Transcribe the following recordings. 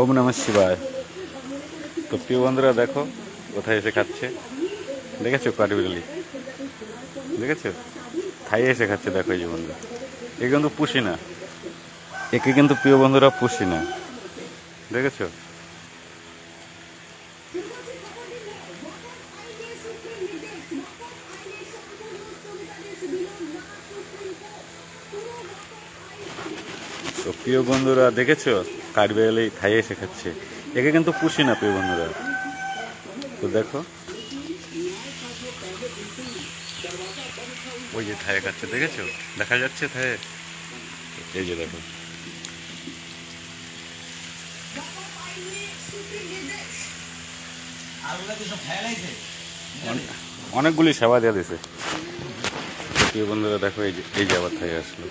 ওম নমঃ শিবায়। তো প্রিয় বন্ধুরা, দেখো কোথায় এসে খাচ্ছে। দেখেছ কাঠবিড়ালি দেখেছ? খাইয়ে এসে খাচ্ছে, দেখো এই বন্ধু এ কিন্তু পুষি না। একে কিন্তু প্রিয় বন্ধুরা পুষি না। দেখেছ? তো প্রিয় বন্ধুরা, দেখেছ? কাঠবিড়ালি খাইয়ে এসে খাচ্ছে একে কিন্তু পুষি না, প্রিয় বন্ধুরা। তো দেখো। ওই যে থায়ে খাচ্ছে, দেখেছ? দেখা যাচ্ছে থায়ে এই যে দেখো। অনেক- অনেকগুলি সেবা দেওয়া দিছে বন্ধুরা, দেখো, এই যে এই যে আবার থাই আসলো।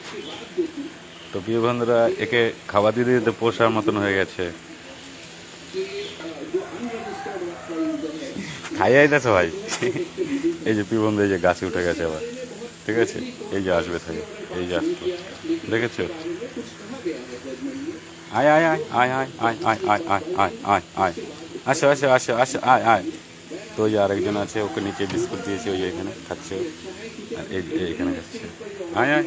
তো প্রিয় বন্ধুরা একে খাবার দিতে দিতে পোষার মতন হয়ে গেছে খাইয়ে আইতেছে ভাই এই যে প্রিয় বন্ধু এই যে গাছে উঠে গেছে আবার ঠিক আছে এই যে আসবে থাকে এই যে আসতো দেখেছ আয় আয় আয় আয় আয় আয় আয় আয় আয় আয় আয় আয় আসো আসো আসো আসো আয় আয় তো ওই যে আরেকজন আছে ওকে নিচে বিস্কুট দিয়েছে ওই এখানে খাচ্ছে আর এই এখানে খাচ্ছে আয় আয়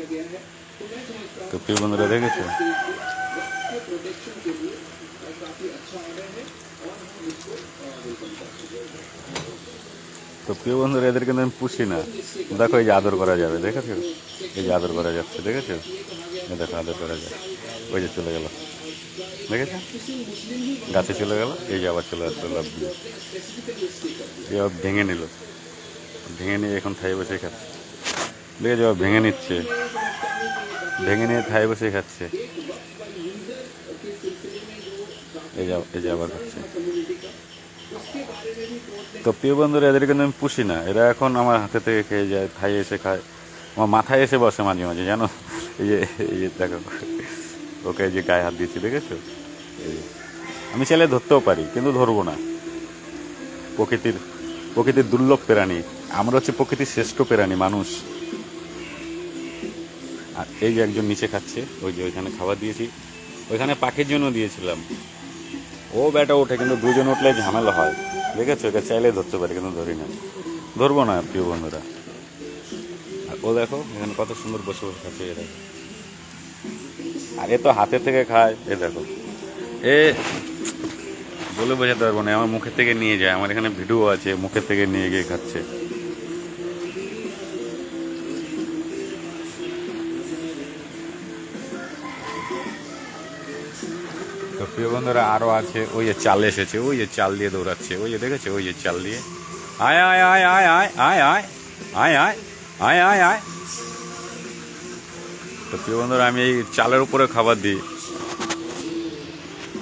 তো প্রিয় বন্ধুরা দেখেছ? তো প্রিয় বন্ধুরা, এদের কিন্তু আমি পুষি না। দেখো এই যে আদর করা যাবে, দেখেছ? এই যে আদর করা যাচ্ছে, দেখেছ? এই দেখো, আদর করা যায় ওই যে চলে গেল। দেখেছ? গাছে চলে গেল, এই যে আবার চলে আসলো লাভ দিয়ে। এই আবার ভেঙে নিল। ভেঙে নিয়ে এখন থাই বসে খাচ্ছে দেখেছ ভেঙে নিচ্ছে। ভেঙে নিয়ে থাই বসে খাচ্ছে। এই যে এই যে আবার তো প্রিয় বন্ধুরা, এদের কিন্তু আমি পুষি না। এরা এখন আমার হাতে থেকে খেয়ে যায় খাই এসে খায়। আমার মাথায় এসে বসে মাঝে মাঝে, জানো? এই যে এই যে দেখো। ওকে যে গায়ে হাত দিয়েছি, দেখেছ। আমি চাইলে ধরতেও পারি, কিন্তু ধরবো না। প্রকৃতির প্রকৃতির দুর্লভ প্রাণী। আমরা হচ্ছে প্রকৃতির শ্রেষ্ঠ প্রাণী, মানুষ। আর এই যে একজন নিচে খাচ্ছে, ওই যে ওইখানে খাবার দিয়েছি। ওইখানে পাখির জন্য দিয়েছিলাম। ও ব্যাটা ওঠে, কিন্তু দুজন উঠলে ঝামেলা হয়। দেখেছ? এটা চাইলে ধরতে পারি, কিন্তু ধরি না। ধরবো না, প্রিয় বন্ধুরা। আর ও দেখো, এখানে কত সুন্দর বসে বসে খাচ্ছে এ দেখো আর এ তো হাতে থেকে খায়। এ দেখো। এ, বলে বোঝাতে পারব না আমার মুখের থেকে নিয়ে যায়। আমার এখানে ভিডিও আছে, মুখের থেকে নিয়ে গিয়ে খাচ্ছে। প্রিয় বন্ধুরা আরও আছে ওই যে চাল এসেছে ওই যে চাল দিয়ে দৌড়াচ্ছে ওই যে দেখেছে ওই যে চাল দিয়ে আয় আয় আয় আয় আয় আয় আয় আয় আয় আয় আয় আয় তো প্রিয় বন্ধুরা আমি এই চালের উপরে খাবার দিই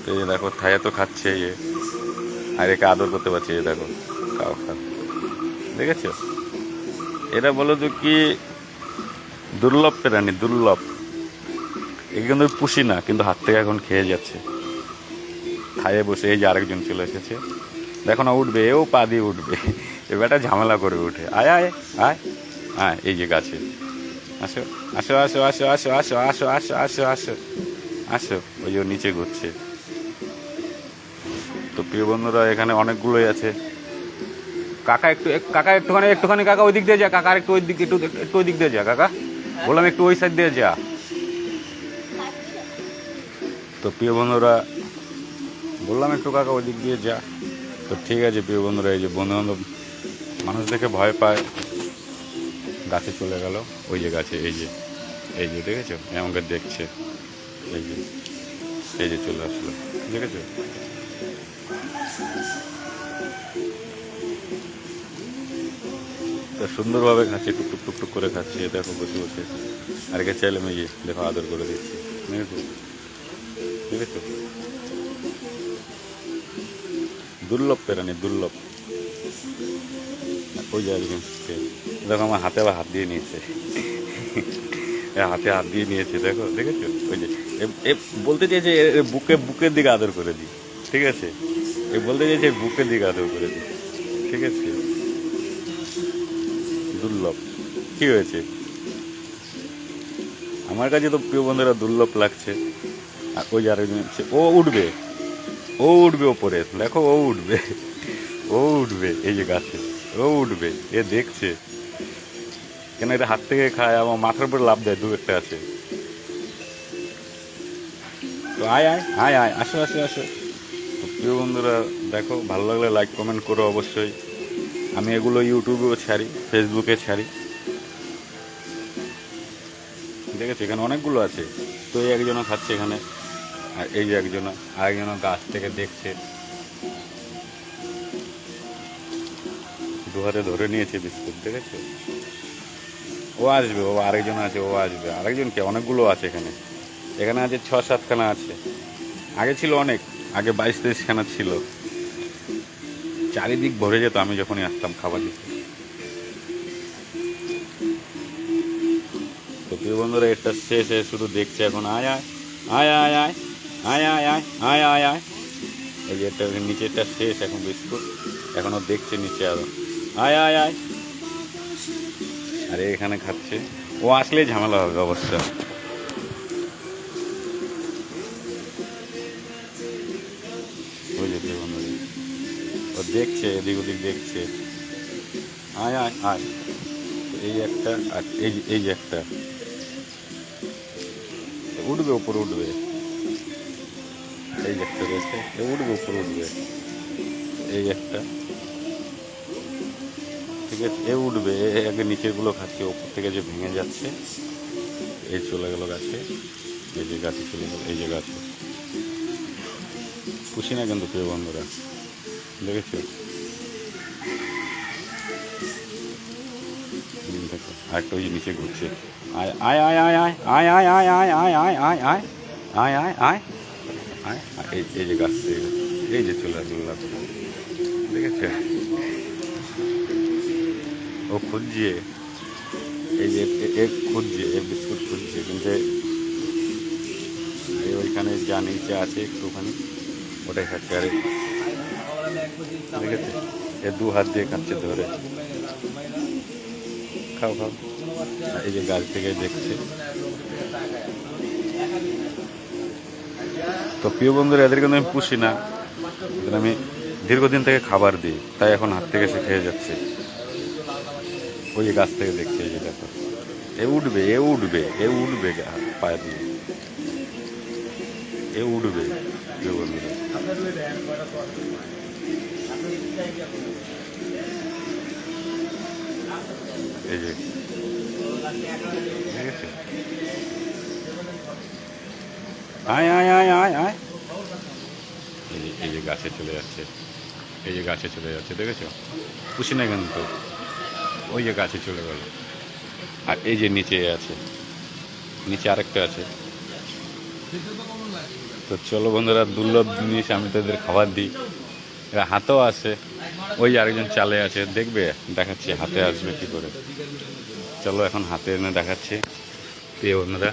তো এই দেখো থাইয়া তো খাচ্ছে ইয়ে আর একে আদর করতে পারছি এই দেখো খাও খাও দেখেছ এটা বলো তো কি দুর্লভ প্রাণী দুর্লভ একে কিন্তু পুষি না কিন্তু হাত থেকে এখন খেয়ে যাচ্ছে খাইয়ে বসে এই যে আরেকজন চলে এসেছে দেখো না উঠবে এও পা দিয়ে উঠবে এবার একটা ঝামেলা করে উঠে আয় আয় আয় আয় এই যে গাছে আসো আসো আসো আসো আসো আসো আসো আসো আসো আসো আসো ওই যে নিচে ঘুরছে তো প্রিয় বন্ধুরা এখানে অনেকগুলোই আছে কাকা একটু কাকা একটুখানি একটুখানি কাকা ওই দিক দিয়ে যা কাকার একটু ওই দিক একটু একটু ওই দিক দিয়ে যা কাকা বললাম একটু ওই সাইড দিয়ে যা তো প্রিয় বন্ধুরা বললাম একটু কাকা ওই দিক দিয়ে যা। তো ঠিক আছে প্রিয় বন্ধুরা, এই যে বন্ধু বান্ধব মানুষ দেখে ভয় পায়, গাছে চলে গেল, ওই যে গাছে, এই যে এই যে, দেখেছ? আমাকে দেখছে, এই যে এই যে চলে আসলো, দেখেছ? তো সুন্দরভাবে খাচ্ছে টুকটুক টুকটুক করে খাচ্ছে, দেখো বসে বসে। আর একে চাইলে আমি দেখো আদর করে দিচ্ছি, দেখেছ? দেখেছ? দুর্লভ প্রাণী দুর্লভ। ওই যে একজন দেখো আমার হাতে আবার হাত দিয়ে নিয়েছে। হাতে হাত দিয়ে নিয়েছে, দেখো, দেখেছ? ওই যে, এ- বলতে চাইছে বুকে, বুকের দিকে আদর করে দিই, ঠিক আছে? এ বলতে চাইছে বুকের দিকে আদর করে দিই, ঠিক আছে? দুর্লভ। কি হয়েছে? আমার কাছে তো প্রিয় বন্ধুরা দুর্লভ লাগছে। আর ওই যে আরেকজন, ও উঠবে। ও উঠবে ওপরে, দেখো ও উঠবে। ও উঠবে, এই যে গাছে, ও উঠবে, এ দেখছে। কেন এটা হাত থেকে খায়, আমার মাথার উপরে লাভ দেয় দু একটা আছে। তো আয় আয় আয় আয়, আসো আসো আসো। তো প্রিয় বন্ধুরা, দেখো, ভালো লাগলে লাইক কমেন্ট করো অবশ্যই। আমি এগুলো ইউটিউবেও ছাড়ি ফেসবুকে ছাড়ি। দেখেছি এখানে অনেকগুলো আছে। তো এই একজনও খাচ্ছে এখানে। আর এই যে একজনও আরেকজনও গাছ থেকে দেখছে। দু হাতে ধরে নিয়েছে বিস্কুট, দেখেছ? ও আসবে, ও আরেকজন আছে, ও আসবে। আরেকজন কে? অনেকগুলো আছে এখানে। এখানে আছে ছ, সাতখানা আছে। আগে ছিল অনেক, আগে বাইশ, তেইশখানা ছিল। চারিদিক ভরে যেত, আমি যখনই আসতাম খাবার দিতে। তো প্রিয় বন্ধুরা, এটা শেষে শুধু দেখছে এখন। আয় আয় আয় আয় আয়। আয় আয় আয় আয় আয় আয়। এই যে এটা নিচেরটা শেষ, এখন বিস্কুট। এখনও দেখছে নিচে আরও। আয় আয় আয়। আরে, এখানে খাচ্ছে। ও আসলেই ঝামেলা হবে অবশ্য। ও দেখছে, এদিক ওদিক দেখছে। আয় আয় আয়। এই একটা আর এই এই একটা। উঠবে, উপরে উঠবে। এই একটা রয়েছে এ উঠবে উপরে উঠবে এই একটা ঠিক আছে এ উঠবে আগে নিচেরগুলো খাচ্ছে ওপর থেকে যে ভেঙে যাচ্ছে এই চলে গেল গাছে এই যে গাছে চলে গেল এই যে গাছে খুশি না কিন্তু প্রিয় বন্ধুরা দেখেছ আরেকটা ওই যে নিচে ঘুরছে আয় আয় আয় আয় আয় আয় আয় আয় আয় আয় আয় আয় আয় আয় আয় আয় আয় এই এই যে গাছ, এই যে- চলে আসলো লাফ। দেখেছ ও খুঁজছে। এই যে এ- এ খুঁজছে, এ বিস্কুট খুঁজছে, কিন্তু ওইখানে যা নিচে আছে একটুখানি, ওটাই খাচ্ছে। আরে দেখেছে এ দু হাত দিয়ে খাচ্ছে ধরে। খাও খাও। এই যে গাছ থেকে দেখছে। তো প্রিয় বন্ধুরা এদের কিন্তু আমি পুষি না। এদের আমি দীর্ঘদিন থেকে খাবার দিই, তাই এখন হাত থেকে সে খেয়ে যাচ্ছে। ওই গাছ থেকে দেখছে, এই দেখো। এ উঠবে এ উঠবে এ উঠবে পায়ে দিয়ে। এ উঠবে, প্রিয় বন্ধুরা। এই যে। ঠিক আছে? আয় আয় আয় আয় আয়। এই যে এই যে গাছে চলে যাচ্ছে, এই যে গাছে চলে যাচ্ছে, দেখেছ? খুশি না কিন্তু। ওই যে গাছে চলে গেল। আর এই যে নিচে আছে, নিচে আরেকটা আছে। তো চলো বন্ধুরা, দুর্লভ জিনিস আমি তাদের খাবার দিই। এরা হাতেও আসে, ওই আরেকজন চালে আছে, দেখবে? দেখাচ্ছি, হাতে আসবে কি করে। চলো এখন হাতে এনে দেখাচ্ছি। প্রিয় বন্ধুরা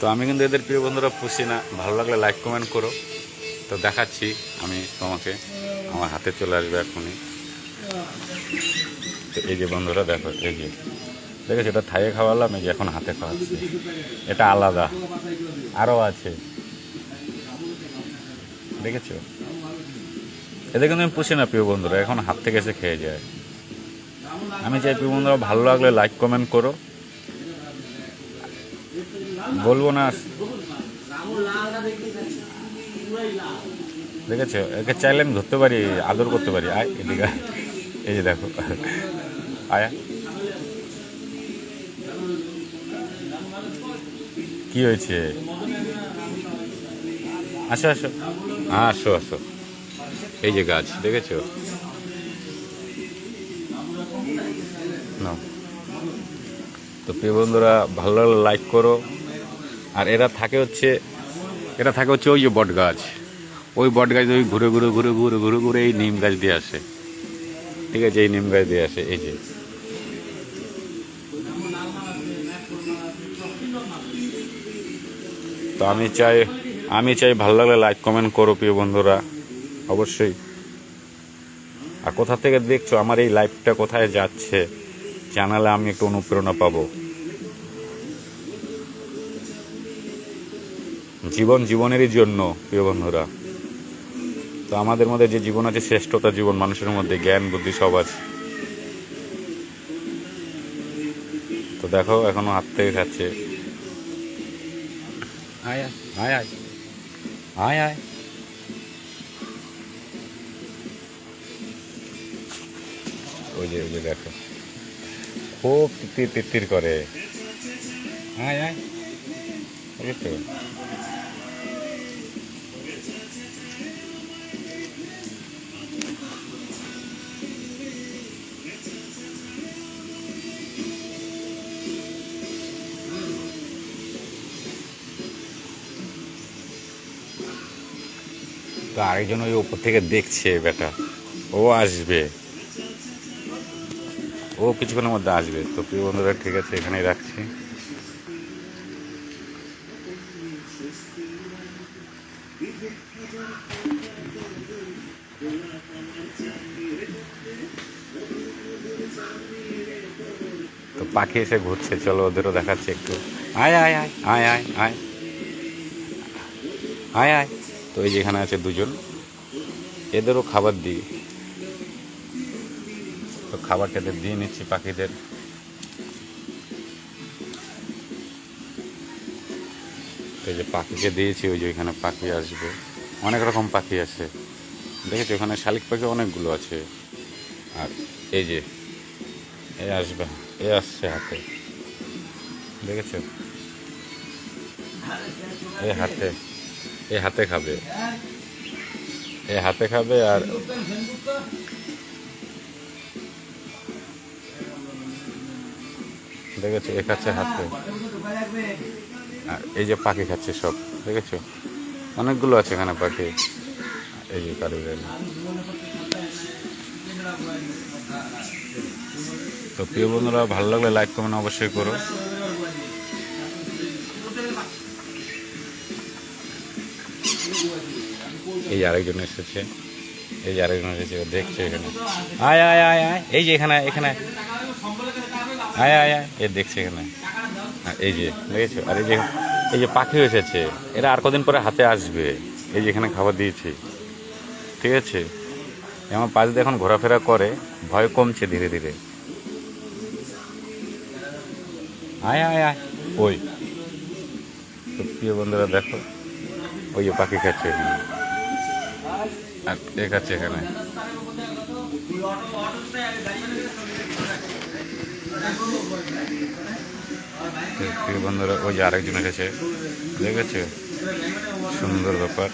তো আমি কিন্তু এদের প্রিয় বন্ধুরা পুষি না। ভালো লাগলে লাইক কমেন্ট করো। তো দেখাচ্ছি আমি তোমাকে। আমার হাতে চলে আসবে এখনই। তো এই যে বন্ধুরা, দেখো, এই যে। দেখেছ, এটা থাইয়ে খাওয়ালাম, এই যে এখন হাতে খাওয়াচ্ছি। এটা আলাদা। আরও আছে। দেখেছ? এদের কিন্তু আমি পুষি না, প্রিয় বন্ধুরা। এখন হাত থেকে এসে খেয়ে যায়। আমি চাই প্রিয় বন্ধুরা, ভালো লাগলে লাইক কমেন্ট করো। বলব না। দেখেছ? একে চাইলে আমি ধরতে পারি, আদর করতে পারি। আয় এদিকে এই যে দেখো। আয়া কি হয়েছে? আসো আসো। হ্যাঁ আসো আসো। এই যে গাছ, দেখেছ? নাও। তো প্রিয় বন্ধুরা, ভালো লাগলে লাইক করো। আর এরা থাকে হচ্ছে, এরা থাকে হচ্ছে ওই যে বট গাছ। ওই বট গাছ ওই ঘুরে ঘুরে ঘুরে ঘুরে ঘুরে ঘুরে এই নিম গাছ দিয়ে আসে। ঠিক আছে, এই নিম গাছ দিয়ে আসে, এই যে। তো আমি চাই আমি চাই ভালো লাগলে লাইক কমেন্ট করো প্রিয় বন্ধুরা, অবশ্যই। আর কোথা থেকে দেখছ আমার এই লাইফটা কোথায় যাচ্ছে? জানালে আমি একটু অনুপ্রেরণা পাবো। জীবন জীবনেরই জন্য প্রিয় বন্ধুরা। তো আমাদের মধ্যে যে জীবন আছে শ্রেষ্ঠতা জীবন মানুষের মধ্যে জ্ঞান বুদ্ধি সব আছে। তো দেখো এখনও হাত থেকে খাচ্ছে। আয় আয় আয় আয়। আয় ওই যে ওই যে দেখো। খুব তিত্তির করে। আয় আয়। তো আরেকজন ওই ওপর থেকে দেখছে বেটা ও আসবে। ও কিছুক্ষণের মধ্যে আসবে। তো প্রিয় বন্ধুরা, ঠিক আছে, এখানেই রাখছি। তো পাখি এসে ঘুরছে। চলো ওদেরও দেখাচ্ছে একটু। আয় আয় আয় আয় আয় আয়। আয় আয়। তো এই যেখানে আছে দুজন। এদেরও খাবার দিই। তো খাবারটা এদের দিয়ে নিচ্ছি পাখিদের। তো যে পাখিকে দিয়েছি, ওই যে ওইখানে পাখি আসবে। অনেক রকম পাখি আছে। দেখেছ ওখানে শালিক পাখি অনেকগুলো আছে। আর এই যে, এ আসবে, এ আসছে হাতে। দেখেছ? এ হাতে। এ হাতে খাবে। এ হাতে খাবে আর দেখেছ, এ খাচ্ছে হাতে। আর এই যে পাখি খাচ্ছে সব, দেখেছ? অনেকগুলো আছে এখানে পাখি। এই যে কারিগর তো প্রিয় বন্ধুরা, ভালো লাগলে লাইক কমেন্ট অবশ্যই করো। এই যে আরেকজন এসেছে। এই যে আরেকজন এসেছে দেখছে এখানে। আয় আয় আয় আয়। এই যে এখানে এখানে। আয় আয় আয়। এ দেখছে এখানে। হ্যাঁ, এই যে দেখেছ? আর এই যে এই যে পাখি এসেছে এরা আর কদিন পরে হাতে আসবে। এই যে এখানে খাবার দিয়েছি। ঠিক আছে? আমার পাশ দিয়ে এখন ঘোরাফেরা করে ভয় কমছে ধীরে ধীরে। আয় আয় আয়। ওই। তো প্রিয় বন্ধুরা দেখো ওই যে পাখি খাচ্ছে এখানে। আর এ খাচ্ছে এখানে ওই যে আরেকজন এসেছে। দেখেছে? সুন্দর ব্যাপার।